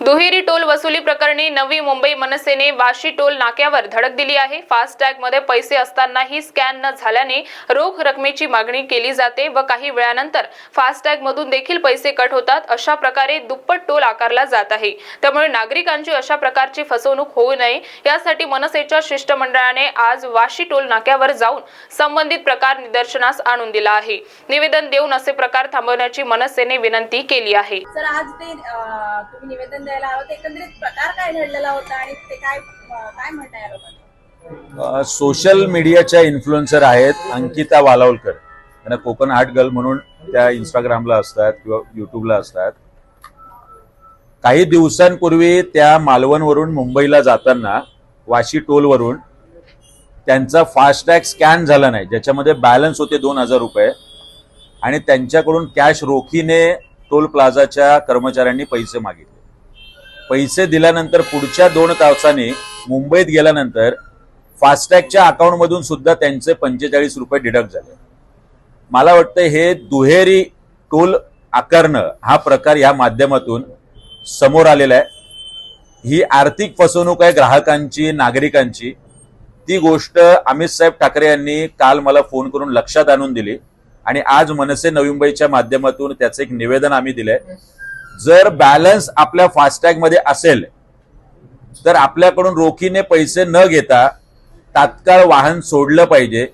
दुहेरी टोल वसुली प्रकरणी नवी मुंबई मनसेने वाशी टोल नाक्यावर धडक दिली आहे. फास्टॅगमध्ये पैसे असतानाही स्कॅन न झाल्याने रोख रकमेची मागणी केली जाते व काही वेळानंतर फास्टॅग मधून देखील पैसे कट होतात. अशा प्रकारे दुप्पट टोल आकारला जात आहे. त्यामुळे नागरिकांची अशा प्रकारची फसवणूक होऊ नये. यासाठी मनसेच्या शिष्टमंडळाने आज वाशी टोल नाक्यावर जाऊन संबंधित प्रकार निदर्शनास आणून दिला आहे. निवेदन देऊन असे प्रकार थांबवण्याची मनसेने विनंती केली आहे. सर आज ते निवेदन द्यायला हवं. एकंदरीत प्रकार काय घडलेला होता आणि ते काय काय म्हणताय या लोकांना सोशल मीडियाच्या इन्फ्लुएन्सर आहेत अंकिता वालावलकर. त्यांना कोकण आर्ट गर्ल म्हणून त्या इंस्टाग्रामला असतात किंवा युट्यूबला असतात. काही दिवसांपूर्वी त्या मालवणवरून मुंबईला जाताना वाशी टोलवरून त्यांचा फास्टॅग स्कॅन झाला नाही. ज्याच्यामध्ये बॅलन्स होते दोन हजार रुपये. आणि त्यांच्याकडून कॅश रोखीने टोल प्लाझाच्या कर्मचाऱ्यांनी पैसे मागितले. पैसे दिल्यानंतर पुढच्या दोन तासाने मुंबईत गेल्यानंतर फास्टॅगच्या अकाउंटमधून सुद्धा त्यांचे पंचेचाळीस रुपये डिडक्ट झाले. मला वाटतं हे दुहेरी टोल आकारणं हा प्रकार या माध्यमातून समोर आलेला आहे. ही आर्थिक फसवणूक आहे ग्राहकांची नागरिकांची. ती गोष्ट अमित साहेब ठाकरे यांनी काल मला फोन करून लक्षात आणून दिली. आणि आज मनसे नवी मुंबईच्या माध्यमातून त्याचं एक निवेदन आम्ही दिलंय. जर बॅलन्स आपल्या फास्टॅगमध्ये असेल तर आपल्याकडून रोखीने पैसे न घेता तात्काळ वाहन सोडलं पाहिजे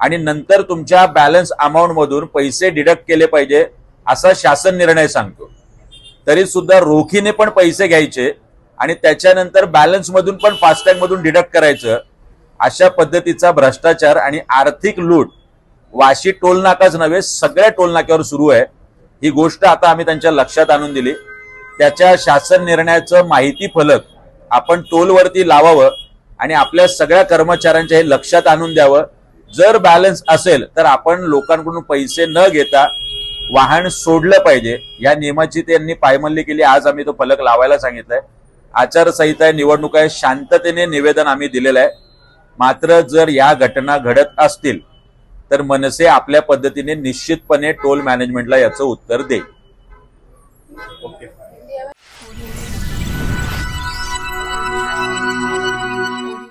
आणि नंतर तुमच्या बॅलन्स अमाऊंट मधून पैसे डिडक्ट केले पाहिजे असा शासन निर्णय सांगतो. तरी सुद्धा रोखीने पण पैसे घ्यायचे आणि त्याच्यानंतर बॅलन्स मधून पण फास्टॅग मधून डिडक्ट करायचं अशा पद्धतीचा भ्रष्टाचार आणि आर्थिक लूट वाशी टोलनाकाच नव्हे सगळ्या टोलनाक्यावर सुरू आहे. ही गोष्ट आता आम्ही त्यांच्या लक्षात आणून दिली. त्याच्या शासन निर्णयाचं माहिती फलक आपण टोलवरती लावावं आणि आपल्या सगळ्या कर्मचाऱ्यांच्या हे लक्षात आणून द्यावं. जर बॅलन्स असेल तर आपण लोकांकडून पैसे न घेता वाहन सोडलं पाहिजे. या नियमाची त्यांनी पायमल्ली केली. आज आम्ही तो फलक लावायला सांगितलाय. आचारसंहिता आहे निवडणूक आहे. शांततेने निवेदन आम्ही दिलेलं आहे. मात्र जर या घटना घडत असतील तर मनसे आपल्या पद्धतीने निश्चितपणे टोल मॅनेजमेंटला याचं उत्तर देईल. ओके.